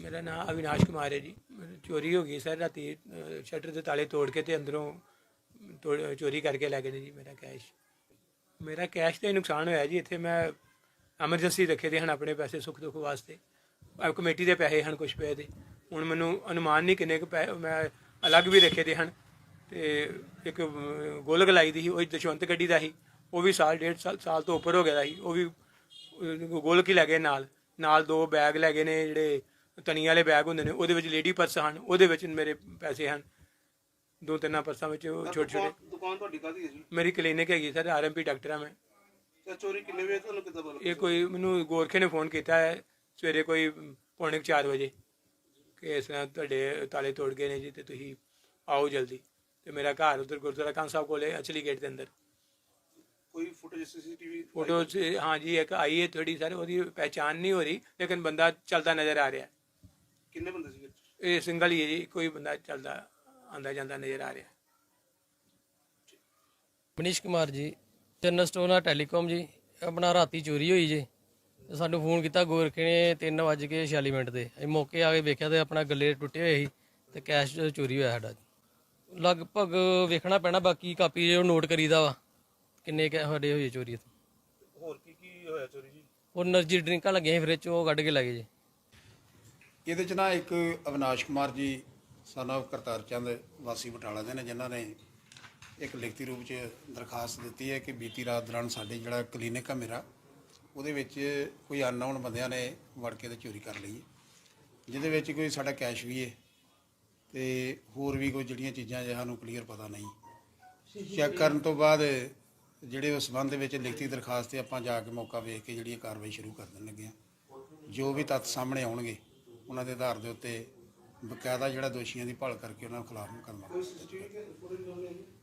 ਮੇਰਾ ਨਾਮ ਅਵਿਨਾਸ਼ ਕੁਮਾਰ ਹੈ ਜੀ। ਚੋਰੀ ਹੋ ਗਈ ਸਰ ਰਾਤੀ ਅਹ, ਸ਼ਟਰ ਦੇ ਤਾਲੇ ਤੋੜ ਕੇ ਤੇ ਅੰਦਰੋਂ ਤੋੜ- ਚੋਰੀ ਕਰਕੇ ਲੈ ਗਏ ਨੇ ਜੀ ਮੇਰਾ ਕੈਸ਼। ਮੇਰਾ ਕੈਸ਼ ਤੇ ਨੁਕਸਾਨ ਹੋਇਆ ਜੀ। ਇੱਥੇ ਮੈਂ ਐਮਰਜੈਂਸੀ ਰੱਖੇ ਦੇ ਹਨ ਆਪਣੇ ਪੈਸੇ ਸੁੱਖ ਦੁੱਖ ਵਾਸਤੇ। ਆਹ ਕਮੇਟੀ ਦੇ ਪੈਸੇ ਹਨ ਕੁਝ ਪਏ ਦੇ। ਹੁਣ ਮੈਨੂੰ ਅਨੁਮਾਨ ਨਹੀਂ ਕਿੰਨੇ ਕੁ ਪੈ ਮੈਂ ਅਲੱਗ ਵੀ ਰੱਖੇ ਦੇ ਹਨ। ਤੇ ਇੱਕ ਅਹ, ਗੋਲਕ ਲਾਈ ਦੀ ਸੀ ਉਹ ਦਸ਼ਵੰਤ ਗੱਡੀ ਦਾ ਸੀ। ਉਹ ਵੀ ਸਾਲ ਡੇਢ ਸਾਲ ਸਾਲ ਤੋਂ ਉੱਪਰ ਹੋ ਗਿਆ ਦਾ ਸੀ। ਉਹ ਵੀ ਗੋਲਕ ਹੀ ਲੈ ਗਏ ਨਾਲ। ਨਾਲ ਦੋ ਬੈਗ ਲੈ ਗਏ ਨੇ ਜਿਹੜੇ ਤਣੀ ਵਾਲੇ ਬੈਗ ਹੁੰਦੇ ਨੇ ਉਹਦੇ ਵਿੱਚ ਲੇਡੀ ਪਰਸ ਹਨ ਉਹਦੇ ਵਿੱਚ ਮੇਰੇ ਪੈਸੇ ਹਨ। ਦੋ ਤਿੰਨਾਂ ਪਰਸਾਂ ਵਿੱਚ ਉਹ ਛੋਟੇ ਛੋਟੇ ਦੁਕਾਨ- ਤੁਹਾਡੀ ਕਾਹਦੀ ਹੈ ਜੀ? ਮੇਰੀ ਕਲੀਨਿਕ ਹੈਗੀ ਸਰ ਆਰਐਮਪੀ ਡਾਕਟਰ ਹਾਂ ਮੈਂ। ਤੇ ਚੋਰੀ ਕਿੰਨੇ ਵਜੇ ਤੁਹਾਨੂੰ ਕਿੱਦਾਂ ਪਤਾ ਇਹ ਕੋਈ ਮੈਨੂੰ ਗੋਰਖੇ ਨੇ ਫੋਨ ਕੀਤਾ ਹੈ ਸਵੇਰੇ ਕੋਈ ਪੌਣੇ 4 ਵਜੇ। ਕਿ ਇਸ ਤਰ੍ਹਾਂ ਤੁਹਾਡੇ ਤਾਲੇ ਤੋੜ ਗਏ ਨੇ ਜੀ ਤੇ ਤੁਸੀਂ ਆਓ ਜਲਦੀ। ਤੇ ਮੇਰਾ ਘਰ ਉਧਰ ਗੁਰਦੁਆਰਾ ਕਾਂ ਸਾਹਿਬ ਕੋਲੇ ਅਚਲੀ ਗੇਟ ਦੇ ਅੰਦਰ। ਕੋਈ ਫੁਟੇਜ ਸੀਸੀਟੀਵੀ ਫੋਟੋ ਹਾਂ ਜੀ ਇੱਕ ਆਈ ਹੈ ਥੋੜੀ ਸਰ ਉਹਦੀ ਪਹਿਚਾਨ ਨਹੀਂ ਹੋ ਰਹੀ ਲੇਕਿਨ ਬੰਦਾ ਚੱਲਦਾ ਨਜ਼ਰ ਆ ਰਿਹਾ ਕਿੰਨੇ ਬੰਦੇ ਸੀਗੇ? ਇਹ ਸਿੰਗਲ ਹੀ ਹੈ ਜੀ ਕੋਈ ਬੰਦਾ ਚੱਲਦਾ ਆਂਦਾ ਜਾਂਦਾ ਨਜ਼ਰ ਆ ਰਿਹਾ। ਮਨੀਸ਼ ਕੁਮਾਰ ਜੀ ਚੰਨ ਸਟੋਨਾ ਟੈਲੀਕਾਮ ਜੀ ਆਪਣਾ ਰਾਤੀ ਚੋਰੀ ਹੋਈ ਜੇ। ਸਾਨੂੰ ਫੋਨ ਕੀਤਾ ਗੋਰਖੇ ਨੇ 3:46 ਮਿੰਟ ਦੇ। ਅਸੀਂ ਮੌਕੇ ਆ ਕੇ ਵੇਖਿਆ ਤੇ ਆਪਣਾ ਗਲੇ ਟੁੱਟੇ ਹੋਏ ਸੀ ਤੇ ਕੈਸ਼ ਚੋਰੀ ਹੋਇਆ ਸਾਡਾ ਲਗਭਗ ਵੇਖਣਾ ਪੈਣਾ ਬਾਕੀ ਕਾਪੀ ਜੋ ਨੋਟ ਕਰੀਦਾ ਵਾ ਕਿੰਨੇ ਕੈ ਸਾਡੇ ਹੋਏ ਚੋਰੀ ਹੋਰ ਕੀ ਕੀ ਹੋਇਆ ਚੋਰੀ ਜੀ? ਉਹ એનર્ਜੀ ਡਰਿੰਕਾਂ ਲੱਗੀਆਂ ਸੀ ਫ੍ਰਿਜ ਉਹ ਕੱਢ ਕੇ ਲੱਗੇ ਜੀ। ਇਹਦੇ ਚ ਨਾ ਇੱਕ ਅਵਿਨਾਸ਼ ਕੁਮਾਰ ਜੀ, son of ਕਰਤਾਰ ਚੰਦ ਵਾਸੀ ਬਟਾਲਾ ਦੇ ਨੇ, ਜਿਨ੍ਹਾਂ ਨੇ ਇੱਕ ਲਿਖਤੀ ਰੂਪ ਚ ਦਰਖਾਸਤ ਦਿੱਤੀ ਹੈ ਕਿ ਬੀਤੀ ਰਾਤ ਦੌਰਾਨ ਸਾਡੇ ਜਿਹੜਾ ਕਲੀਨਿਕ ਆ ਮੇਰਾ, ਉਹਦੇ ਵਿੱਚ ਕੋਈ ਅਨਨੋਨ ਬੰਦਿਆਂ ਨੇ ਵੜ ਕੇ ਤੇ ਚੋਰੀ ਕਰ ਲਈ ਹੈ। ਜਿਹਦੇ ਵਿੱਚ ਕੋਈ ਸਾਡਾ ਕੈਸ਼ ਵੀ ਹੈ ਤੇ ਹੋਰ ਵੀ ਕੋਈ ਜਿਹੜੀਆਂ ਚੀਜ਼ਾਂ ਜੇ ਸਾਨੂੰ ਕਲੀਅਰ ਪਤਾ ਨਹੀਂ। ਚੈੱਕ ਕਰਨ ਤੋਂ ਬਾਅਦ ਜਿਹੜੇ ਉਸ ਸੰਬੰਧ ਵਿੱਚ ਲਿਖਤੀ ਦਰਖਾਸਤ ਤੇ ਆਪਾਂ ਜਾ ਕੇ ਮੌਕਾ ਵੇਖ ਕੇ ਜਿਹੜੀ ਇਹ ਕਾਰਵਾਈ ਸ਼ੁਰੂ ਕਰ ਦੇਣ ਲੱਗੇ ਹਾਂ। ਜੋ ਵੀ ਤੱਥ ਸਾਹਮਣੇ ਆਉਣਗੇ ਉਹਨਾਂ ਦੇ ਆਧਾਰ ਦੇ ਉੱਤੇ ਬਕਾਇਦਾ ਜਿਹੜਾ ਦੋਸ਼ੀਆਂ ਦੀ ਭਾਲ ਕਰਕੇ ਉਹਨਾਂ ਖਿਲਾਫ ਮੁਕੱਦਮਾ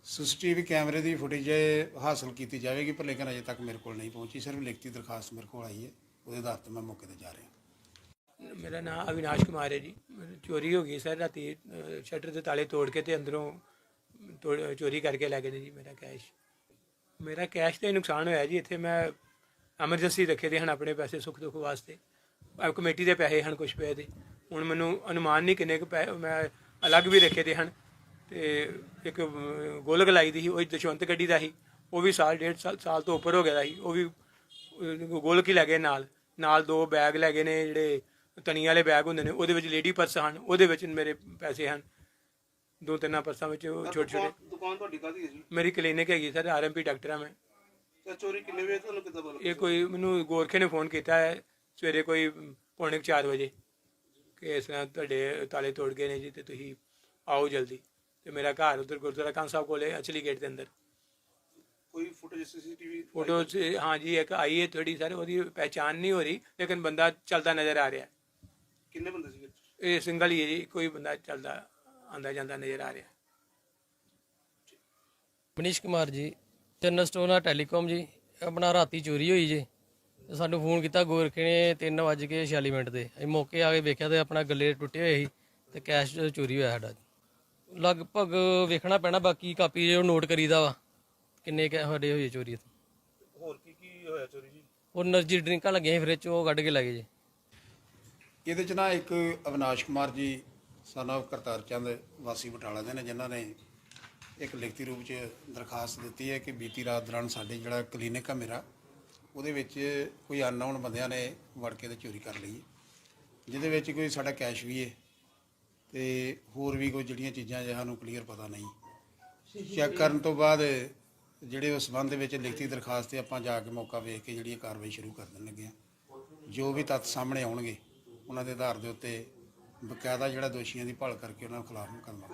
ਸੀਸੀਟੀਵੀ ਕੈਮਰੇ ਦੀ ਫੁਟੇਜ ਹਾਸਲ ਕੀਤੀ ਜਾਵੇਗੀ, ਪਰ ਲੇਕਿਨ ਅਜੇ ਤੱਕ ਮੇਰੇ ਕੋਲ ਨਹੀਂ ਪਹੁੰਚੀ। ਸਿਰਫ ਲਿਖਤੀ ਦਰਖਾਸਤ ਮੇਰੇ ਕੋਲ ਆਈ ਹੈ। ਉਹਦੇ ਆਧਾਰ ਤੇ ਮੈਂ ਮੌਕੇ ਤੇ ਜਾ ਰਿਹਾ। ਮੇਰਾ ਨਾਮ ਅਵਿਨਾਸ਼ ਕੁਮਾਰ ਹੈ ਜੀ। ਚੋਰੀ ਹੋ ਗਈ, ਸਰ, ਰਾਤੀ ਸ਼ਟਰ ਦੇ ਤਾਲੇ ਤੋੜ ਕੇ ਤੇ ਅੰਦਰੋਂ ਤੋੜ- ਚੋਰੀ ਕਰਕੇ ਲੈ ਗਏ ਨੇ ਜੀ ਮੇਰਾ ਕੈਸ਼। ਮੇਰਾ ਕੈਸ਼ ਤੇ ਨੁਕਸਾਨ ਹੋਇਆ ਜੀ। ਇੱਥੇ ਮੈਂ ਐਮਰਜੈਂਸੀ ਰੱਖੇ ਦੇ ਹਨ ਆਪਣੇ ਪੈਸੇ ਸੁੱਖ ਦੁੱਖ ਵਾਸਤੇ। ਆਹ ਕਮੇਟੀ ਦੇ ਪੈਸੇ ਹਨ ਕੁਝ ਪਏ ਦੇ। ਹੁਣ ਮੈਨੂੰ ਅਨੁਮਾਨ ਨਹੀਂ ਕਿੰਨੇ ਕੁ ਮੈਂ ਅਲੱਗ ਵੀ ਰੱਖੇ ਦੇ ਹਨ। ਤੇ ਇੱਕ ਅਹ, ਗੋਲਕ ਲਾਈ ਦੀ ਸੀ ਉਹ ਦਸ਼ਵੰਤ ਗੱਡੀ ਦਾ ਸੀ। ਉਹ ਵੀ ਸਾਲ ਡੇਢ ਸਾਲ ਸਾਲ ਤੋਂ ਉੱਪਰ ਹੋ ਗਿਆ ਦਾ ਸੀ। ਉਹ ਵੀ ਅਹ, ਗੋਲਕ ਹੀ ਲੈ ਗਏ ਨਾਲ। ਨਾਲ ਦੋ ਬੈਗ ਲੈ ਗਏ ਨੇ ਜਿਹੜੇ ਤਣੀ ਵਾਲੇ ਬੈਗ ਹੁੰਦੇ ਨੇ ਉਹਦੇ ਵਿੱਚ ਲੇਡੀ ਪਰਸ ਹਨ। ਉਹਦੇ ਵਿੱਚ ਮੇਰੇ ਪੈਸੇ ਹਨ। ਦੋ ਤਿੰਨਾਂ ਪਰਸਾਂ ਵਿੱਚ ਉਹ ਛੋਟੇ ਛੋਟੇ। ਦੁਕਾਨ- ਦੁਕਾਨ ਤੁਹਾਡੀ ਹੈ ਜੀ? ਮੇਰੀ ਕਲੀਨਿਕ ਹੈਗੀ ਸਰ ਆਰਐਮਪੀ ਡਾਕਟਰ ਹਾਂ ਮੈਂ। ਤੇ ਚੋਰੀ ਕਿੰਨੇ ਵਜੇ ਤੁਹਾਨੂੰ ਕਿੱਦਾਂ ਪਤਾ ਇਹ ਕੋਈ ਮੈਨੂੰ ਗੋਰਖੇ ਨੇ ਫੋਨ ਕੀਤਾ ਹੈ। ਸਵੇਰੇ ਕੋਈ ਪੌਣੇ 4 ਵਜੇ ਕਿ ਇਸ ਤਰ੍ਹਾਂ ਤੁਹਾਡੇ ਤਾਲੇ ਤੋੜ ਗਏ ਨੇ ਜੀ ਤੇ ਤੁਸੀਂ ਆਓ ਜਲਦੀ। ਤੇ ਮੇਰਾ ਘਰ ਉਧਰ ਗੁਰਦੁਆਰਾ ਕਾਂ ਸਾਹਿਬ ਕੋਲੇ ਅਚਲੀ ਗੇਟ ਦੇ ਅੰਦਰ। ਕੋਈ ਫੁਟੇਜ ਸੀਸੀਟੀਵੀ ਫੋਟੋ ਹਾਂ ਜੀ ਇੱਕ ਆਈ ਹੈ ਥੋੜੀ ਸਰ ਉਹਦੀ ਪਹਿਚਾਨ ਨਹੀਂ ਹੋ ਰਹੀ ਲੇਕਿਨ ਬੰਦਾ ਚੱਲਦਾ ਨਜ਼ਰ ਆ ਰਿਹਾ। ਕਿੰਨੇ ਬੰਦੇ ਸੀਗੇ? ਇਹ ਸਿੰਗਲ ਹੀ ਹੈ ਜੀ ਕੋਈ ਬੰਦਾ ਚੱਲਦਾ ਆਂਦਾ ਜਾਂਦਾ ਨਜ਼ਰ ਆ ਰਿਹਾ। ਮਨੀਸ਼ ਕੁਮਾਰ ਜੀ ਚੰਨ ਸਟੋਨਾ ਟੈਲੀਕਾਮ ਜੀ ਆਪਣਾ ਰਾਤੀ ਚੋਰੀ ਹੋਈ ਜੀ। ਸਾਨੂੰ ਫੋਨ ਕੀਤਾ ਗੋਰਖੇ ਨੇ 3:46 ਮਿੰਟ ਦੇ। ਅਸੀਂ ਮੌਕੇ ਆ ਕੇ ਵੇਖਿਆ ਤੇ ਆਪਣਾ ਗੱਲੇ ਟੁੱਟੇ ਹੋਏ ਸੀ ਤੇ ਕੈਸ਼ ਚੋਰੀ ਹੋਇਆ ਸਾਡਾ ਲਗਭਗ ਵੇਖਣਾ ਪੈਣਾ ਬਾਕੀ ਕਾਪੀ ਜੋ ਨੋਟ ਕਰੀਦਾ ਵਾ ਕਿੰਨੇ ਕੈ ਸਾਡੇ ਹੋਏ ਚੋਰੀ ਇੱਥੇ। ਹੋਰ ਕੀ ਕੀ ਹੋਇਆ ਚੋਰੀ ਜੀ? ਉਹ એનર્ਜੀ ਡਰਿੰਕਾਂ ਲੱਗੀਆਂ ਸੀ ਫ੍ਰਿਜ 'ਚ ਉਹ ਕੱਢ ਕੇ ਲੈ ਗਏ ਜੀ। ਇਹਦੇ ਚ ਨਾ ਇੱਕ ਅਵਨਾਸ਼ ਕੁਮਾਰ ਜੀ ਸਾਨਾ ਕਰਤਾਰ ਚੰਦ ਵਾਸੀ ਬਟਾਲਾ ਦੇ ਨੇ ਜਿਨ੍ਹਾਂ ਨੇ ਇੱਕ ਲਿਖਤੀ ਰੂਪ ਚ ਦਰਖਾਸਤ ਦਿੱਤੀ ਹੈ ਕਿ ਬੀਤੀ ਰਾਤ ਦੌਰਾਨ ਸਾਡੇ ਜਿਹੜਾ ਕਲੀਨਿਕ ਆ ਮੇਰਾ ਉਹਦੇ ਵਿੱਚ ਕੋਈ ਅਨਨੋਨ ਬੰਦਿਆਂ ਨੇ ਵੜ ਕੇ ਤੇ ਚੋਰੀ ਕਰ ਲਈ ਹੈ। ਜਿਹਦੇ ਵਿੱਚ ਕੋਈ ਸਾਡਾ ਕੈਸ਼ ਵੀ ਹੈ ਤੇ ਹੋਰ ਵੀ ਕੋਈ ਜਿਹੜੀਆਂ ਚੀਜ਼ਾਂ ਜੇ ਸਾਨੂੰ ਕਲੀਅਰ ਪਤਾ ਨਹੀਂ। ਚੈੱਕ ਕਰਨ ਤੋਂ ਬਾਅਦ ਜਿਹੜੇ ਉਸ ਸੰਬੰਧ ਵਿੱਚ ਲਿਖਤੀ ਦਰਖਾਸਤ ਤੇ ਆਪਾਂ ਜਾ ਕੇ ਮੌਕਾ ਵੇਖ ਕੇ ਜਿਹੜੀ ਇਹ ਕਾਰਵਾਈ ਸ਼ੁਰੂ ਕਰ ਦੇਣ ਲੱਗੇ ਹਾਂ। ਜੋ ਵੀ ਤੱਥ ਸਾਹਮਣੇ ਆਉਣਗੇ, ਉਹਨਾਂ ਦੇ ਆਧਾਰ ਦੇ ਉੱਤੇ ਬਕਾਇਦਾ ਜਿਹੜਾ ਦੋਸ਼ੀਆਂ ਦੀ ਭਾਲ ਕਰਕੇ ਉਹਨਾਂ ਨੂੰ ਖਿਲਾਫ ਮੁਕੱਦਮਾ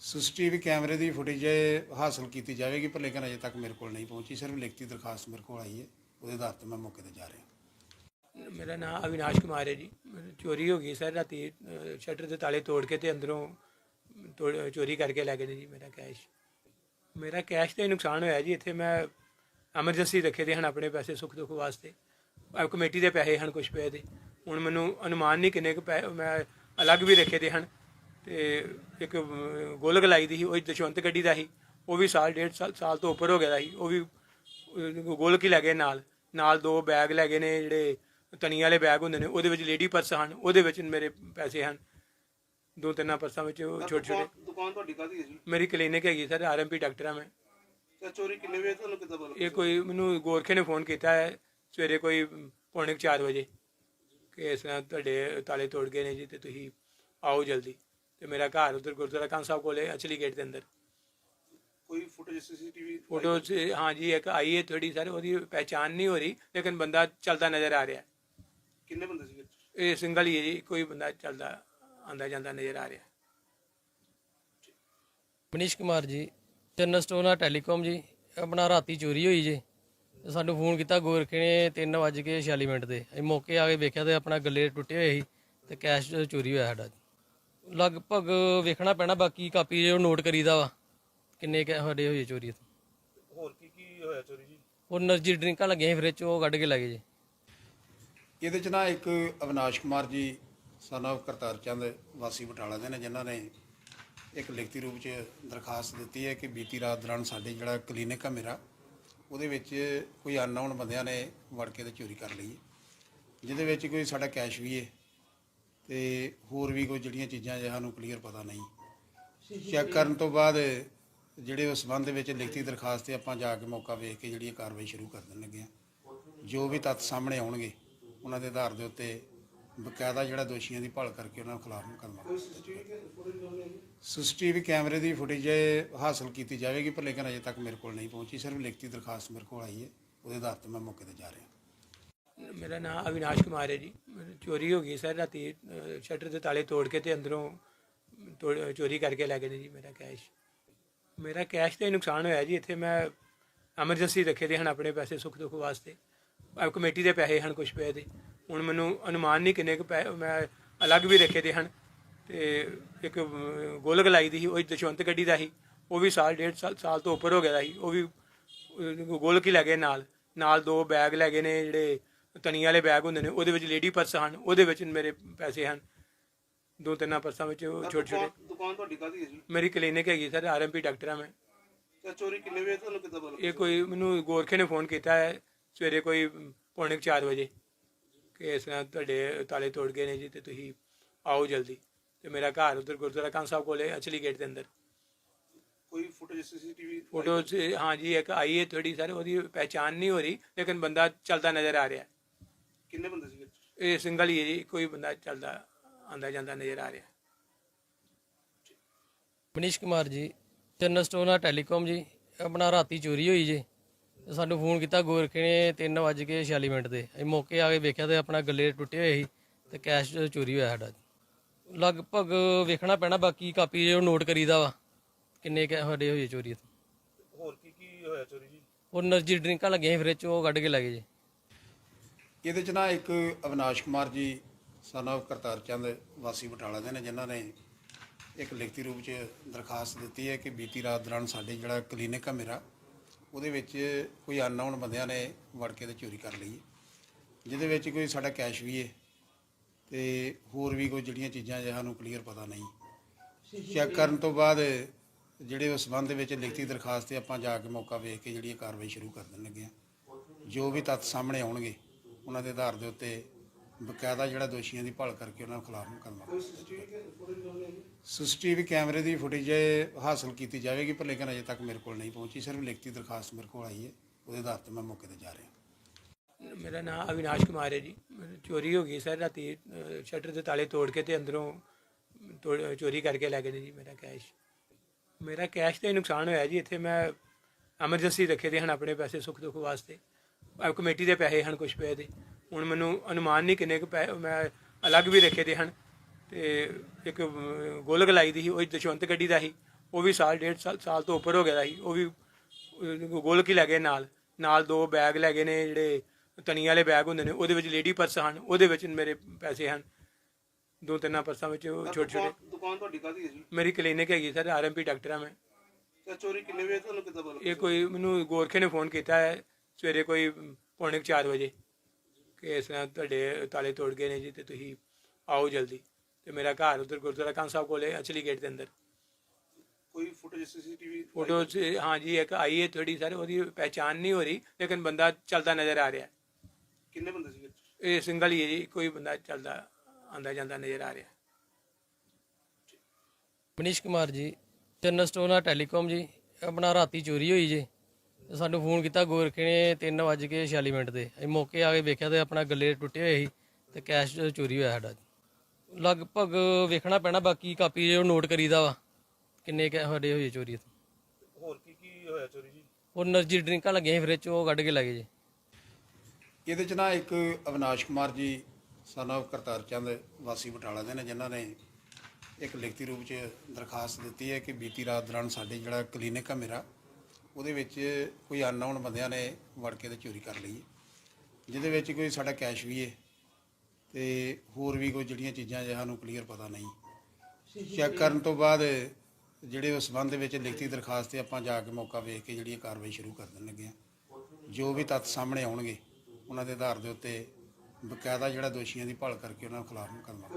ਸੀਸੀਟੀਵੀ ਕੈਮਰੇ ਦੀ ਫੁਟੇਜ ਹਾਸਲ ਕੀਤੀ ਜਾਵੇਗੀ, ਪਰ ਲੇਕਿਨ ਅਜੇ ਤੱਕ ਮੇਰੇ ਕੋਲ ਨਹੀਂ ਪਹੁੰਚੀ, ਸਿਰਫ ਲਿਖਤੀ ਦਰਖਾਸਤ ਮੇਰੇ ਕੋਲ ਆਈ ਹੈ, ਉਹਦੇ ਆਧਾਰ ਤੇ ਮੈਂ ਮੌਕੇ ਤੇ ਜਾ ਰਿਹਾ ਮੇਰਾ ਨਾਮ ਅਵਿਨਾਸ਼ ਕੁਮਾਰ ਹੈ ਜੀ। ਚੋਰੀ ਹੋ ਗਈ ਸਰ, ਰਾਤੀ ਸ਼ਟਰ ਦੇ ਤਾਲੇ ਤੋੜ ਕੇ ਤੇ ਅੰਦਰੋਂ ਤੋੜ- ਚੋਰੀ ਕਰਕੇ ਲੈ ਗਏ ਨੇ ਜੀ ਮੇਰਾ ਕੈਸ਼। ਮੇਰਾ ਕੈਸ਼ ਤੇ ਨੁਕਸਾਨ ਹੋਇਆ ਜੀ, ਇੱਥੇ ਮੈਂ ਐਮਰਜੈਂਸੀ ਰੱਖੇ ਦੇ ਹਨ ਆਪਣੇ ਪੈਸੇ ਸੁੱਖ ਦੁੱਖ ਵਾਸਤੇ। ਕਮੇਟੀ ਦੇ ਪੈਸੇ ਹਨ ਕੁਝ ਪਏ ਦੇ। ਹੁਣ ਮੈਨੂੰ ਅਨੁਮਾਨ ਨਹੀਂ ਕਿੰਨੇ ਕੁ ਪੈ, ਮੈਂ ਅਲੱਗ ਵੀ ਰੱਖੇ ਦੇ ਹਨ। ਤੇ ਇੱਕ ਗੋਲਕ ਲਾਈ ਦੀ ਸੀ ਉਹ ਦਸ਼ਵੰਤ ਗੱਡੀ ਦਾ ਸੀ। ਉਹ ਵੀ ਸਾਲ ਡੇਢ ਸਾਲ ਸਾਲ ਤੋਂ ਉੱਪਰ ਹੋ ਗਿਆ ਦਾ ਸੀ। ਉਹ ਵੀ ਗੋਲਕ ਹੀ ਲੈ ਗਏ ਨਾਲ। ਨਾਲ ਦੋ ਬੈਗ ਲੈ ਗਏ ਨੇ ਜਿਹੜੇ ਤਣੀ ਵਾਲੇ ਬੈਗ ਹੁੰਦੇ ਨੇ ਉਹਦੇ ਵਿੱਚ ਲੇਡੀ ਪਰਸ ਹਨ। ਉਹਦੇ ਵਿੱਚ ਮੇਰੇ ਪੈਸੇ ਹਨ। ਦੋ ਤਿੰਨ ਪਰਸਾਂ ਵਿੱਚ ਛੋਟੇ ਛੋਟੇ। ਦੁਕਾਨ- ਤੁਹਾਡੀ ਕਾਹਦੀ ਹੈ ਜੀ? ਮੇਰੀ ਕਲੀਨਿਕ ਹੈਗੀ ਸਰ ਆਰਐਮਪੀ ਡਾਕਟਰ ਆ ਮੈਂ। ਤੇ ਚੋਰੀ ਕਿੰਨੇ ਵਜੇ ਤੁਹਾਨੂੰ ਕਿੱਦਾਂ ਪਤਾ ਇਹ ਕੋਈ ਮੈਨੂੰ ਗੋਰਖੇ ਨੇ ਫੋਨ ਕੀਤਾ ਹੈ ਸਵੇਰੇ ਕੋਈ ਪੌਣੇ 4 ਵਜੇ ਕਿ ਇਸ ਤਰ੍ਹਾਂ ਤੁਹਾਡੇ ਤਾਲੇ ਤੋੜ ਗਏ ਨੇ ਜੀ ਤੇ ਤੁਸੀਂ ਆਓ ਜਲਦੀ। ਤੇ ਮੇਰਾ ਘਰ ਉਧਰ ਗੁਰਦੁਆਰਾ ਕਾਂ ਸਾਹਿਬ ਕੋਲੇ ਅਚਲੀ ਗੇਟ ਦੇ ਅੰਦਰ। ਕੋਈ ਫੁਟੇਜ ਸੀਸੀਟੀਵੀ ਫੋਟੋ 'ਚ ਹਾਂ ਜੀ ਇੱਕ ਆਈ ਹੈ ਥੋੜੀ ਸਰ ਉਹਦੀ ਪਹਿਚਾਨ ਨਹੀਂ ਹੋ ਰਹੀ ਲੇਕਿਨ ਬੰਦਾ ਚੱਲਦਾ ਨਜ਼ਰ ਆ ਰਿਹਾ। ਕਿੰਨੇ ਬੰਦੇ ਸੀਗੇ? ਇਹ ਸਿੰਗਲ ਹੀ ਹੈ ਜੀ ਕੋਈ ਬੰਦਾ ਚੱਲਦਾ ਆਂਦਾ ਜਾਂਦਾ ਨਜ਼ਰ ਆ ਰਿਹਾ। ਮਨੀਸ਼ ਕੁਮਾਰ ਜੀ ਚੰਨ ਸਟੋਨਾ ਟੈਲੀਕਾਮ ਜੀ ਆਪਣਾ ਰਾਤੀ ਚੋਰੀ ਹੋਈ ਜੀ। ਤੇ ਸਾਨੂੰ ਫੋਨ ਕੀਤਾ ਗੋਰਖੇ ਨੇ 3:46 ਮਿੰਟ ਤੇ ਅਸੀਂ ਮੌਕੇ ਆ ਕੇ ਵੇਖਿਆ ਤੇ ਆਪਣਾ ਗੱਲੇ ਟੁੱਟੇ ਹੋਏ ਸੀ ਤੇ ਕੈਸ਼ ਚੋਰੀ ਹੋਇਆ ਸਾਡਾ। ਲਗਭਗ ਵੇਖਣਾ ਪੈਣਾ ਬਾਕੀ ਕਾਪੀ ਜੋ ਨੋਟ ਕਰੀਦਾ ਵਾ ਕਿੰਨੇ ਕਹ ਸਾਡੇ ਹੋਏ ਚੋਰੀ ਤੋਂ ਹੋਰ ਕੀ ਕੀ ਹੋਇਆ ਚੋਰੀ ਜੀ? ਉਹ એનર્ਜੀ ਡਰਿੰਕਾਂ ਲੱਗੀਆਂ ਫਿਰ ਚ ਕੱਢ ਕੇ ਲੈ ਗਏ ਜੀ। ਇਹਦੇ ਚ ਨਾ ਇੱਕ ਅਵਨਾਸ਼ ਕੁਮਾਰ ਜੀ ਸਾਨਾ ਕਰਤਾਰ ਚੰਦ ਵਾਸੀ ਬਟਾਲਾ ਦੇ ਨੇ ਜਿਨ੍ਹਾਂ ਨੇ ਇੱਕ ਲਿਖਤੀ ਰੂਪ 'ਚ ਦਰਖਾਸਤ ਦਿੱਤੀ ਹੈ ਕਿ ਬੀਤੀ ਰਾਤ ਦੌਰਾਨ ਸਾਡੇ ਜਿਹੜਾ ਕਲੀਨਿਕ ਆ ਮੇਰਾ ਉਹਦੇ ਵਿੱਚ ਕੋਈ ਅਨਨੋਨ ਬੰਦਿਆਂ ਨੇ ਵੜ ਕੇ ਤੇ ਚੋਰੀ ਕਰ ਲਈ ਜਿਹਦੇ ਵਿੱਚ ਕੋਈ ਸਾਡਾ ਕੈਸ਼ ਵੀ ਹੈ। ਤੇ ਹੋਰ ਵੀ ਕੋਈ ਜਿਹੜੀਆਂ ਚੀਜ਼ਾਂ ਜੇ ਸਾਨੂੰ ਕਲੀਅਰ ਪਤਾ ਨਹੀਂ। ਚੈੱਕ ਕਰਨ ਤੋਂ ਬਾਅਦ ਜਿਹੜੇ ਉਸ ਸੰਬੰਧ ਵਿੱਚ ਲਿਖਤੀ ਦਰਖਾਸਤ ਤੇ ਆਪਾਂ ਜਾ ਕੇ ਮੌਕਾ ਵੇਖ ਕੇ ਜਿਹੜੀ ਇਹ ਕਾਰਵਾਈ ਸ਼ੁਰੂ ਕਰ ਦੇਣ ਲੱਗੇ ਹਾਂ। ਜੋ ਵੀ ਤੱਥ ਸਾਹਮਣੇ ਆਉਣਗੇ ਉਹਨਾਂ ਦੇ ਆਧਾਰ ਦੇ ਉੱਤੇ ਬਕਾਇਦਾ ਜਿਹੜਾ ਦੋਸ਼ੀਆਂ ਦੀ ਭਾਲ ਕਰਕੇ ਉਹਨਾਂ ਖਿਲਾਫ ਮੁਕੱਦਮਾ ਸੀਸੀਟੀਵੀ ਕੈਮਰੇ ਦੀ ਫੁਟੇਜ ਹਾਸਲ ਕੀਤੀ ਜਾਵੇਗੀ ਪਰ ਲੇਕਿਨ ਅਜੇ ਤੱਕ ਮੇਰੇ ਕੋਲ ਨਹੀਂ ਪਹੁੰਚੀ। ਸਿਰਫ ਲਿਖਤੀ ਦਰਖਾਸਤ ਮੇਰੇ ਕੋਲ ਆਈ ਹੈ ਉਹਦੇ ਆਧਾਰ ਤੇ ਮੈਂ ਮੌਕੇ ਤੇ ਜਾ ਰਿਹਾ। ਮੇਰਾ ਨਾਮ ਅਵਿਨਾਸ਼ ਕੁਮਾਰ ਹੈ ਜੀ। ਮੇਰੀ ਚੋਰੀ ਹੋ ਗਈ ਸਰ ਰਾਤੀ ਅਹ, ਸ਼ਟਰ ਦੇ ਤਾਲੇ ਤੋੜ ਕੇ ਤੇ ਅੰਦਰੋਂ ਤੋੜ- ਚੋਰੀ ਕਰਕੇ ਲੈ ਗਏ ਨੇ ਜੀ ਮੇਰਾ ਕੈਸ਼। ਮੇਰਾ ਕੈਸ਼ ਤੇ ਨੁਕਸਾਨ ਹੋਇਆ ਜੀ ਇੱਥੇ ਮੈਂ ਐਮਰਜੈਂਸੀ ਰੱਖੇ ਦੇ ਹਨ ਆਪਣੇ ਪੈਸੇ ਸੁੱਖ ਦੁੱਖ ਵਾਸਤੇ। ਆ ਕਮੇਟੀ ਦੇ ਪੈਸੇ ਹਨ ਕੁਝ ਪਏ ਦੇ। ਹੁਣ ਮੈਨੂੰ ਅਨੁਮਾਨ ਨਹੀਂ ਕਿੰਨੇ ਕੁ ਪੈ ਮੈਂ ਅਲੱਗ ਵੀ ਰੱਖੇ ਦੇ ਹਨ। ਤੇ ਇੱਕ ਅਹ, ਗੋਲਕ ਲਾਈ ਦੀ ਸੀ ਉਹ ਦਸ਼ਵੰਤ ਗੱਡੀ ਦਾ ਸੀ। ਉਹ ਵੀ ਸਾਲ ਡੇਢ ਸਾਲ ਸਾਲ ਤੋਂ ਉੱਪਰ ਹੋ ਗਿਆ ਦਾ ਸੀ। ਉਹ ਵੀ ਗੋਲਕ ਹੀ ਲੈ ਗਏ ਨਾਲ। ਨਾਲ ਦੋ ਬੈਗ ਲੈ ਗਏ ਨੇ ਜਿਹੜੇ ਤਣੀ ਵਾਲੇ ਬੈਗ ਹੁੰਦੇ ਨੇ ਉਹਦੇ ਵਿੱਚ ਲੇਡੀ ਪਰਸ ਹਨ ਉਹਦੇ ਵਿੱਚ ਮੇਰੇ ਪੈਸੇ ਹਨ। ਦੋ ਤਿੰਨ ਪਰਸਾਂ ਵਿੱਚ ਛੋਟੇ ਛੋਟੇ ਦੁਕਾਨ- ਤੁਹਾਡੀ ਕਾਹਦੀ ਹੈ ਜੀ? ਮੇਰੀ ਕਲੀਨਿਕ ਹੈਗੀ ਸਰ ਆਰਐਮਪੀ ਡਾਕਟਰ ਆ ਮੈਂ। ਤੇ ਚੋਰੀ ਕਿੰਨੇ ਵਜੇ ਤੁਹਾਨੂੰ ਕਿੱਦਾਂ ਪਤਾ ਇਹ ਕੋਈ ਮੈਨੂੰ ਗੋਰਖੇ ਨੇ ਫੋਨ ਕੀਤਾ ਹੈ ਸਵੇਰੇ ਕੋਈ ਪੌਣੇ 4 ਵਜੇ। ਕਿ ਇਸ ਤਰ੍ਹਾਂ ਤੁਹਾਡੇ ਤਾਲੇ ਤੋੜ ਗਏ ਨੇ ਜੀ ਤੇ ਤੁਸੀਂ ਆਓ ਜਲਦੀ। ਤੇ ਮੇਰਾ ਘਰ ਉਧਰ ਗੁਰਦੁਆਰਾ ਕਾਂ ਸਾਹਿਬ ਕੋਲੇ ਅਚਲੀ ਗੇਟ ਦੇ ਅੰਦਰ। ਕੋਈ ਫੁਟੇਜ ਸੀਸੀਟੀਵੀ? ਫੋਟੋ ਹਾਂ ਜੀ ਇੱਕ ਆਈ ਹੈ ਥੋੜੀ ਸਰ ਉਹਦੀ ਪਹਿਚਾਨ ਨਹੀਂ ਹੋ ਰਹੀ ਲੇਕਿਨ ਬੰਦਾ ਚੱਲਦਾ ਨਜ਼ਰ ਆ ਰਿਹਾ। ਕਿੰਨੇ ਬੰਦੇ ਸੀਗੇ? ਇਹ ਸਿੰਗਲ ਹੀ ਜੀ ਕੋਈ ਬੰਦਾ ਚੱਲਦਾ ਆਂਦਾ ਜਾਂਦਾ ਨਜ਼ਰ ਆ ਰਿਹਾ। ਮਨੀਸ਼ ਕੁਮਾਰ ਜੀ ਚੰਨਲ ਸਟੋਨਾ ਟੈਲੀਕਾਮ ਜੀ ਆਪਣਾ ਰਾਤੀ ਚੋਰੀ ਹੋਈ ਜੀ। ਸਾਨੂੰ ਫੋਨ ਕੀਤਾ ਗੋਰਖੇ ਨੇ 3:46 ਮਿੰਟ ਤੇ ਅਸੀਂ ਮੌਕੇ ਆ ਕੇ ਵੇਖਿਆ ਤੇ ਆਪਣਾ ਗੱਲੇ ਟੁੱਟੇ ਹੋਏ ਸੀ ਤੇ ਕੈਸ਼ ਚੋਰੀ ਹੋਇਆ ਸਾਡਾ ਲਗਭਗ ਵੇਖਣਾ ਪੈਣਾ ਬਾਕੀ ਕਾਪੀ ਜੋ ਨੋਟ ਕਰੀਦਾ ਵਾ ਕਿੰਨੇ ਕੈ ਸਾਡੇ ਹੋਏ ਚੋਰੀ ਹੋਰ ਕੀ ਕੀ ਹੋਇਆ ਚੋਰੀ ਜੀ? ਉਹ એનર્ਜੀ ਡਰਿੰਕਾਂ ਲੱਗੀਆਂ ਸੀ ਫ੍ਰਿਜ ਕੱਢ ਕੇ ਲੱਗੇ ਜੀ। ਇਹਦੇ ਚ ਨਾ ਇੱਕ ਅਵਿਨਾਸ਼ ਕੁਮਾਰ ਜੀ, son of ਕਰਤਾਰ ਚੰਦ ਵਾਸੀ ਬਟਾਲਾ ਦੇ ਨੇ, ਜਿਨ੍ਹਾਂ ਨੇ ਇੱਕ ਲਿਖਤੀ ਰੂਪ ਚ ਦਰਖਾਸਤ ਦਿੱਤੀ ਹੈ ਕਿ ਬੀਤੀ ਰਾਤ ਦੌਰਾਨ ਸਾਡੇ ਜਿਹੜਾ ਕਲੀਨਿਕ ਆ ਮੇਰਾ, ਉਹਦੇ ਵਿੱਚ ਕੋਈ ਅਨਨੋਨ ਬੰਦਿਆਂ ਨੇ ਵੜ ਕੇ ਤੇ ਚੋਰੀ ਕਰ ਲਈ ਜਿਹਦੇ ਵਿੱਚ ਕੋਈ ਸਾਡਾ ਕੈਸ਼ ਵੀ ਹੈ ਤੇ ਹੋਰ ਵੀ ਕੋਈ ਜਿਹੜੀਆਂ ਚੀਜ਼ਾਂ ਜੇ ਸਾਨੂੰ ਕਲੀਅਰ ਪਤਾ ਨਹੀਂ। ਚੈੱਕ ਕਰਨ ਤੋਂ ਬਾਅਦ ਜਿਹੜੇ ਉਸ ਸੰਬੰਧ ਵਿੱਚ ਲਿਖਤੀ ਦਰਖਾਸਤ ਤੇ ਆਪਾਂ ਜਾ ਕੇ ਮੌਕਾ ਵੇਖ ਕੇ ਜਿਹੜੀ ਕਾਰਵਾਈ ਸ਼ੁਰੂ ਕਰ ਦੇਣ ਲੱਗੇ ਹਾਂ। ਜੋ ਵੀ ਤੱਥ ਸਾਹਮਣੇ ਆਉਣਗੇ ਉਹਨਾਂ ਦੇ ਆਧਾਰ ਦੇ ਉੱਤੇ ਬਕਾਇਦਾ ਜਿਹੜਾ ਦੋਸ਼ੀਆਂ ਦੀ ਭਾਲ ਕਰਕੇ ਉਹਨਾਂ ਖਿਲਾਫ ਮੁਕੱਦਮਾ ਸੀਸੀਟੀਵੀ ਕੈਮਰੇ ਦੀ ਫੁਟੇਜ ਹਾਸਲ ਕੀਤੀ ਜਾਵੇਗੀ, ਪਰ ਲੇਕਿਨ ਅਜੇ ਤੱਕ ਮੇਰੇ ਕੋਲ ਨਹੀਂ ਪਹੁੰਚੀ। ਸਿਰਫ ਲਿਖਤੀ ਦਰਖਾਸਤ ਮੇਰੇ ਕੋਲ ਆਈ ਹੈ। ਉਹਦੇ ਆਧਾਰ ਤੇ ਮੈਂ ਮੌਕੇ ਤੇ ਜਾ ਰਿਹਾ ਮੇਰਾ ਨਾਮ ਅਵਿਨਾਸ਼ ਕੁਮਾਰ ਹੈ ਜੀ। ਚੋਰੀ ਹੋ ਗਈ ਸਰ, ਰਾਤੀ ਸ਼ਟਰ ਦੇ ਤਾਲੇ ਤੋੜ ਕੇ ਤੇ ਅੰਦਰੋਂ ਤੋੜ- ਚੋਰੀ ਕਰਕੇ ਲੈ ਗਏ ਨੇ ਜੀ ਮੇਰਾ ਕੈਸ਼। ਮੇਰਾ ਕੈਸ਼ ਤੇ ਨੁਕਸਾਨ ਹੋਇਆ ਜੀ। ਇੱਥੇ ਮੈਂ ਐਮਰਜੈਂਸੀ ਰੱਖੇ ਦੇ ਹਨ ਆਪਣੇ ਪੈਸੇ ਸੁੱਖ ਦੁੱਖ ਵਾਸਤੇ। ਆ ਕਮੇਟੀ ਦੇ ਪੈਸੇ ਹਨ ਕੁਝ ਪਏ ਦੇ ਹੁਣ ਮੈਨੂੰ ਅਨੁਮਾਨ ਨਹੀਂ ਕਿੰਨੇ ਕੁ ਪੈ ਮੈਂ ਅਲੱਗ ਵੀ ਰੱਖੇ ਦੇ ਹਨ। ਤੇ ਇੱਕ ਅਹ, ਗੋਲਕ ਲਾਈ ਦੀ ਸੀ ਉਹ ਦਸ਼ਵੰਤ ਗੱਡੀ ਦਾ ਸੀ। ਉਹ ਵੀ ਸਾਲ ਡੇਢ ਸਾਲ ਸਾਲ ਤੋਂ ਉੱਪਰ ਹੋ ਗਿਆ ਦਾ ਸੀ। ਉਹ ਵੀ ਅਹ, ਗੋਲਕ ਹੀ ਲੈ ਗਏ ਨਾਲ। ਨਾਲ ਦੋ ਬੈਗ ਲੈ ਗਏ ਨੇ ਜਿਹੜੇ ਤਣੀ ਵਾਲੇ ਬੈਗ ਹੁੰਦੇ ਨੇ ਉਹਦੇ ਵਿੱਚ ਲੇਡੀ ਪਰਸ ਹਨ। ਉਹਦੇ ਵਿੱਚ ਮੇਰੇ ਪੈਸੇ ਹਨ। ਦੋ ਤਿੰਨ ਪਰਸਾਂ ਵਿੱਚ ਉਹ ਛੋਟੇ ਛੋਟੇ ਦੁਕਾਨ- ਦੁਕਾਨ ਤੁਹਾਡੀ ਕਾਹਦੀ ਹੈ ਜੀ? ਮੇਰੀ ਕਲੀਨਿਕ ਹੈਗੀ ਸਰ ਆਰਐਮਪੀ ਡਾਕਟਰ ਆ ਮੈਂ। ਤੇ ਚੋਰੀ ਕਿੰਨੇ ਵਜੇ ਤੁਹਾਨੂੰ ਕਿੱਦਾਂ ਪਤਾ ਇਹ ਕੋਈ ਮੈਨੂੰ ਗੋਰਖੇ ਨੇ ਫੋਨ ਕੀਤਾ ਹੈ। ਸਵੇਰੇ ਕੋਈ ਪੌਣੇ 4 ਵਜੇ ਕਿ ਇਸ ਤਰ੍ਹਾਂ ਤੁਹਾਡੇ ਤਾਲੇ ਤੋੜ ਗਏ ਨੇ ਜੀ ਤੇ ਤੁਸੀਂ ਆਓ ਜਲਦੀ। ਤੇ ਮੇਰਾ ਘਰ ਉਧਰ ਗੁਰਦੁਆਰਾ ਕਾਂ ਸਾਹਿਬ ਕੋਲੇ ਅਚਲੀ ਗੇਟ ਦੇ ਅੰਦਰ। ਕੋਈ ਫੁਟੇਜ ਸੀਸੀਟੀਵੀ? ਫੋਟੋ ਹਾਂ ਜੀ ਇੱਕ ਆਈ ਹੈ ਥੋੜੀ ਸਰ ਉਹਦੀ ਪਹਿਚਾਨ ਨਹੀਂ ਹੋ ਰਹੀ ਲੇਕਿਨ ਬੰਦਾ ਚੱਲਦਾ ਨਜ਼ਰ ਆ ਰਿਹਾ। ਕਿੰਨੇ ਬੰਦੇ ਸੀਗੇ? ਇਹ ਸਿੰਗਲ ਹੀ ਹੈ ਜੀ ਕੋਈ ਬੰਦਾ ਚੱਲਦਾ ਆਂਦਾ ਜਾਂਦਾ ਨਜ਼ਰ ਆ ਰਿਹਾ। ਮਨੀਸ਼ ਕੁਮਾਰ ਜੀ ਚੰਨ ਸਟੋਨਾ ਟੈਲੀਕਾਮ ਜੀ ਆਪਣਾ ਰਾਤੀ ਚੋਰੀ ਹੋਈ ਜੀ। ਸਾਨੂੰ ਫੋਨ ਕੀਤਾ ਗੋਰਖੇ ਨੇ 3:46 ਮਿੰਟ ਤੇ ਅਸੀਂ ਮੌਕੇ ਆ ਕੇ ਵੇਖਿਆ ਤੇ ਆਪਣਾ ਗੱਲੇ ਟੁੱਟੇ ਹੋਏ ਸੀ ਤੇ ਕੈਸ਼ ਚੋਰੀ ਹੋਇਆ ਸਾਡਾ। ਲਗਭਗ ਵੇਖਣਾ ਪੈਣਾ ਬਾਕੀ ਕਾਪੀ ਜੋ ਨੋਟ ਕਰੀਦਾ ਵਾ ਕਿੰਨੇ ਕੈ ਸਾਡੇ ਹੋਏ ਚੋਰੀ ਹੋਰ ਕੀ ਕੀ ਹੋਇਆ ਚੋਰੀ ਜੀ? ਹੋਰ એનર્ਜੀ ਡਰਿੰਕਾਂ ਲੱਗੀਆਂ ਸੀ ਫ੍ਰਿਜ ਉਹ ਕੱਢ ਕੇ ਲੱਗੇ ਜੀ। ਇਹਦੇ ਚ ਨਾ ਇੱਕ ਅਵਨਾਸ਼ ਕੁਮਾਰ ਜੀ ਸਨਵ ਕਰਤਾਰ ਚੰਦ ਵਾਸੀ ਬਟਾਲਾ ਦੇ ਨੇ ਜਿਨ੍ਹਾਂ ਨੇ ਇੱਕ ਲਿਖਤੀ ਰੂਪ ਚ ਦਰਖਾਸਤ ਦਿੱਤੀ ਹੈ ਕਿ ਬੀਤੀ ਰਾਤ ਦੌਰਾਨ ਸਾਡੇ ਜਿਹੜਾ ਕਲੀਨਿਕ ਆ ਮੇਰਾ ਉਹਦੇ ਵਿੱਚ ਕੋਈ ਅਨਨੋਨ ਬੰਦਿਆਂ ਨੇ ਵੜ ਕੇ ਤੇ ਚੋਰੀ ਕਰ ਲਈ ਹੈ। ਜਿਹਦੇ ਵਿੱਚ ਕੋਈ ਸਾਡਾ ਕੈਸ਼ ਵੀ ਹੈ ਤੇ ਹੋਰ ਵੀ ਕੋਈ ਜਿਹੜੀਆਂ ਚੀਜ਼ਾਂ ਜੇ ਸਾਨੂੰ ਕਲੀਅਰ ਪਤਾ ਨਹੀਂ। ਚੈੱਕ ਕਰਨ ਤੋਂ ਬਾਅਦ ਜਿਹੜੇ ਉਸ ਸੰਬੰਧ ਵਿੱਚ ਲਿਖਤੀ ਦਰਖਾਸਤ ਤੇ ਆਪਾਂ ਜਾ ਕੇ ਮੌਕਾ ਵੇਖ ਕੇ ਜਿਹੜੀ ਕਾਰਵਾਈ ਸ਼ੁਰੂ ਕਰ ਦੇਣ ਲੱਗੇ ਹਾਂ। ਜੋ ਵੀ ਤੱਥ ਸਾਹਮਣੇ ਆਉਣਗੇ, ਉਹਨਾਂ ਦੇ ਆਧਾਰ ਦੇ ਉੱਤੇ ਬਕਾਇਦਾ ਜਿਹੜਾ ਦੋਸ਼ੀਆਂ ਦੀ ਭਾਲ ਕਰਕੇ ਉਹਨਾਂ ਖਿਲਾਫ ਮੁਕੱਦਮਾ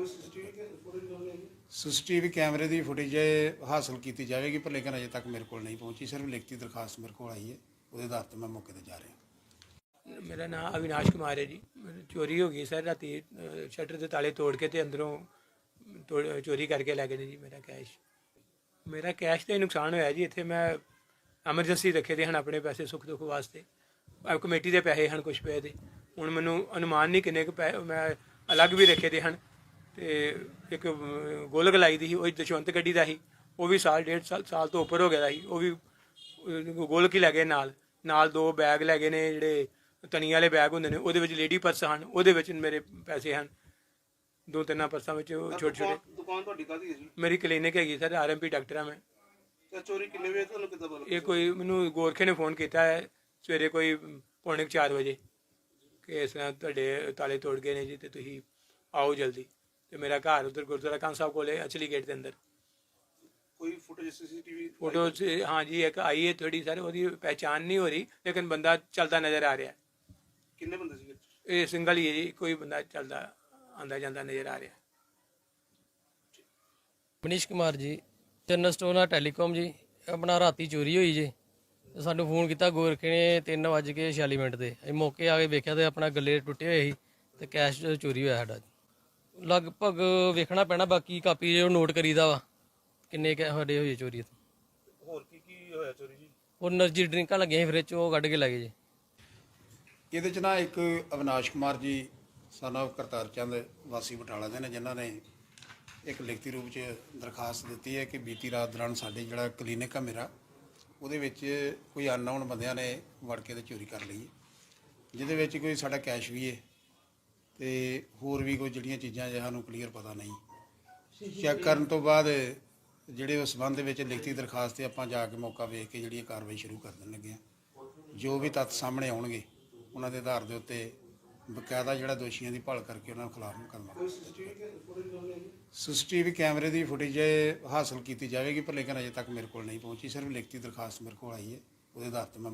ਸੀਸੀਟੀਵੀ ਕੈਮਰੇ ਦੀ ਫੁਟੇਜ ਹਾਸਲ ਕੀਤੀ ਜਾਵੇਗੀ, ਪਰ ਲੇਕਿਨ ਅਜੇ ਤੱਕ ਮੇਰੇ ਕੋਲ ਨਹੀਂ ਪਹੁੰਚੀ, ਸਿਰਫ ਲਿਖਤੀ ਦਰਖਾਸਤ ਮੇਰੇ ਕੋਲ ਆਈ ਹੈ, ਉਹਦੇ ਆਧਾਰ ਤੇ ਮੈਂ ਮੌਕੇ ਤੇ ਜਾ ਰਿਹਾ। ਮੇਰਾ ਨਾਮ ਅਵਿਨਾਸ਼ ਕੁਮਾਰ ਹੈ ਜੀ। ਚੋਰੀ ਹੋ ਗਈ ਸਰ, ਰਾਤੀ ਸ਼ਟਰ ਦੇ ਤਾਲੇ ਤੋੜ ਕੇ ਤੇ ਅੰਦਰੋਂ ਤੋੜ- ਚੋਰੀ ਕਰਕੇ ਲੈ ਗਏ ਨੇ ਜੀ ਮੇਰਾ ਕੈਸ਼। ਮੇਰਾ ਕੈਸ਼ ਤੇ ਨੁਕਸਾਨ ਹੋਇਆ ਜੀ, ਇੱਥੇ ਮੈਂ ਐਮਰਜੈਂਸੀ ਰੱਖੇ ਦੇ ਹਨ ਆਪਣੇ ਪੈਸੇ ਸੁੱਖ ਦੁੱਖ ਵਾਸਤੇ। ਕਮੇਟੀ ਦੇ ਪੈਸੇ ਹਨ ਕੁਝ ਪਏ ਦੇ। ਹੁਣ ਮੈਨੂੰ ਅਨੁਮਾਨ ਨਹੀਂ ਕਿੰਨੇ ਕੁ ਪੈ, ਮੈਂ ਅਲੱਗ ਵੀ ਰੱਖੇ ਦੇ ਹਨ। ਤੇ ਇੱਕ ਗੋਲਕ ਲਾਈ ਦੀ ਸੀ ਉਹ ਦਸ਼ਵੰਤ ਗੱਡੀ ਦਾ ਸੀ। ਉਹ ਵੀ ਸਾਲ ਡੇਢ ਸਾਲ ਸਾਲ ਤੋਂ ਉੱਪਰ ਹੋ ਗਿਆ ਸੀ। ਉਹ ਵੀ ਗੋਲਕ ਹੀ ਲੈ ਗਏ ਨਾਲ। ਨਾਲ ਦੋ ਬੈਗ ਲੈ ਗਏ ਨੇ ਜਿਹੜੇ ਤਣੀ ਵਾਲੇ ਬੈਗ ਹੁੰਦੇ ਨੇ ਉਹਦੇ ਵਿੱਚ ਲੇਡੀ ਪਰਸ ਹਨ। ਉਹਦੇ ਵਿੱਚ ਮੇਰੇ ਪੈਸੇ ਹਨ। ਦੋ ਤਿੰਨਾਂ ਪਰਸਾਂ ਵਿੱਚ ਛੋਟੇ ਛੋਟੇ। ਦੁਕਾਨ- ਤੁਹਾਡੀ ਹੈ ਜੀ? ਮੇਰੀ ਕਲੀਨਿਕ ਹੈਗੀ ਸਰ ਆਰਐਮਪੀ ਡਾਕਟਰ ਆ ਮੈਂ। ਤੇ ਚੋਰੀ ਕਿੰਨੇ ਵਜੇ ਤੁਹਾਨੂੰ ਕਿੱਦਾਂ ਪਤਾ ਇਹ ਕੋਈ ਮੈਨੂੰ ਗੋਰਖੇ ਨੇ ਫੋਨ ਕੀਤਾ ਹੈ ਸਵੇਰੇ ਕੋਈ ਪੌਣੇ 4 ਵਜੇ। ਕਿ ਇਸ ਤਰ੍ਹਾਂ ਤੁਹਾਡੇ ਤਾਲੇ ਤੋੜ ਗਏ ਨੇ ਜੀ ਤੇ ਤੁਸੀਂ ਆਓ ਜਲਦੀ। ਤੇ ਮੇਰਾ ਘਰ ਉਧਰ ਗੁਰਦੁਆਰਾ ਕਾਂ ਸਾਹਿਬ ਕੋਲੇ ਅਚਲੀ ਗੇਟ ਦੇ ਅੰਦਰ। ਕੋਈ ਫੁਟੇਜ ਸੀਸੀਟੀਵੀ ਫੋਟੋ ਹਾਂ ਜੀ ਇੱਕ ਆਈ ਹੈ ਥੋੜੀ ਸਰ ਉਹਦੀ ਪਹਿਚਾਨ ਨਹੀਂ ਹੋ ਰਹੀ ਲੇਕਿਨ ਬੰਦਾ ਚੱਲਦਾ ਨਜ਼ਰ ਆ ਰਿਹਾ। ਕਿੰਨੇ ਬੰਦੇ ਸੀਗੇ? ਇਹ ਸਿੰਗਲ ਹੀ ਹੈ ਜੀ ਕੋਈ ਬੰਦਾ ਚੱਲਦਾ ਆਂਦਾ ਜਾਂਦਾ ਨਜ਼ਰ ਆ ਰਿਹਾ। ਮਨੀਸ਼ ਕੁਮਾਰ ਜੀ ਚੰਨ ਸਟੋਨਾ ਟੈਲੀਕਾਮ ਜੀ ਆਪਣਾ ਰਾਤੀ ਚੋਰੀ ਹੋਈ ਜੀ। ਤੇ ਸਾਨੂੰ ਫੋਨ ਕੀਤਾ ਗੋਰਖੇ ਨੇ 3:46 ਮਿੰਟ ਤੇ ਅਸੀਂ ਮੌਕੇ ਆ ਕੇ ਵੇਖਿਆ ਤੇ ਆਪਣਾ ਗੱਲੇ ਟੁੱਟੇ ਹੋਏ ਸੀ ਤੇ ਕੈਸ਼ ਚੋਰੀ ਹੋਇਆ ਸਾਡਾ ਲਗਭਗ ਵੇਖਣਾ ਪੈਣਾ ਬਾਕੀ ਕਾਪੀ ਜੋ ਨੋਟ ਕਰੀਦਾ ਵਾ ਕਿੰਨੇ ਕਹ ਸਾਡੇ ਹੋਏ ਚੋਰੀ ਇੱਥੇ। ਹੋਰ ਕੀ ਕੀ ਹੋਇਆ ਚੋਰੀ ਜੀ? ਉਹ એનર્ਜੀ ਡਰਿੰਕਾਂ ਲੱਗੀਆਂ ਸੀ ਫ੍ਰਿਜ ਕੱਢ ਕੇ ਲੈ ਗਏ ਜੀ। ਇਹਦੇ ਚ ਨਾ ਇੱਕ ਅਵਨਾਸ਼ ਕੁਮਾਰ ਜੀ ਸਾਨਾ ਕਰਤਾਰ ਚੰਦ ਵਾਸੀ ਬਟਾਲਾ ਦੇ ਨੇ ਜਿਨ੍ਹਾਂ ਨੇ ਇੱਕ ਲਿਖਤੀ ਰੂਪ ਚ ਦਰਖਾਸਤ ਦਿੱਤੀ ਹੈ ਕਿ ਬੀਤੀ ਰਾਤ ਦੌਰਾਨ ਸਾਡੇ ਜਿਹੜਾ ਕਲੀਨਿਕ ਆ ਮੇਰਾ ਉਹਦੇ ਵਿੱਚ ਕੋਈ ਅਨਨੋਨ ਬੰਦਿਆਂ ਨੇ ਵੜ ਕੇ ਤੇ ਚੋਰੀ ਕਰ ਲਈ ਜਿਹਦੇ ਵਿੱਚ ਕੋਈ ਸਾਡਾ ਕੈਸ਼ ਵੀ ਹੈ। ਤੇ ਹੋਰ ਵੀ ਕੋਈ ਜਿਹੜੀਆਂ ਚੀਜ਼ਾਂ ਜੇ ਸਾਨੂੰ ਕਲੀਅਰ ਪਤਾ ਨਹੀਂ। ਚੈੱਕ ਕਰਨ ਤੋਂ ਬਾਅਦ ਜਿਹੜੇ ਉਸ ਸੰਬੰਧ ਵਿੱਚ ਲਿਖਤੀ ਦਰਖਾਸਤ ਤੇ ਆਪਾਂ ਜਾ ਕੇ ਮੌਕਾ ਵੇਖ ਕੇ ਜਿਹੜੀ ਇਹ ਕਾਰਵਾਈ ਸ਼ੁਰੂ ਕਰ ਦੇਣ ਲੱਗੇ ਹਾਂ। ਜੋ ਵੀ ਤੱਥ ਸਾਹਮਣੇ ਆਉਣਗੇ, ਉਹਨਾਂ ਦੇ ਆਧਾਰ ਦੇ ਉੱਤੇ ਬਕਾਇਦਾ ਜਿਹੜਾ ਦੋਸ਼ੀਆਂ ਦੀ ਭਾਲ ਕਰਕੇ ਉਹਨਾਂ ਖਿਲਾਫ ਮੁਕੱਦਮਾ ਸੀਸੀਟੀਵੀ ਕੈਮਰੇ ਦੀ ਫੁਟੇਜ ਹਾਸਲ ਕੀਤੀ ਜਾਵੇਗੀ, ਪਰ ਲੇਕਿਨ ਅਜੇ ਤੱਕ ਮੇਰੇ ਕੋਲ ਨਹੀਂ ਪਹੁੰਚੀ। ਸਿਰਫ ਲਿਖਤੀ ਦਰਖਾਸਤ ਮੇਰੇ ਕੋਲ ਆਈ ਹੈ, ਉਹਦੇ ਆਧਾਰ ਤੇ ਮੈਂ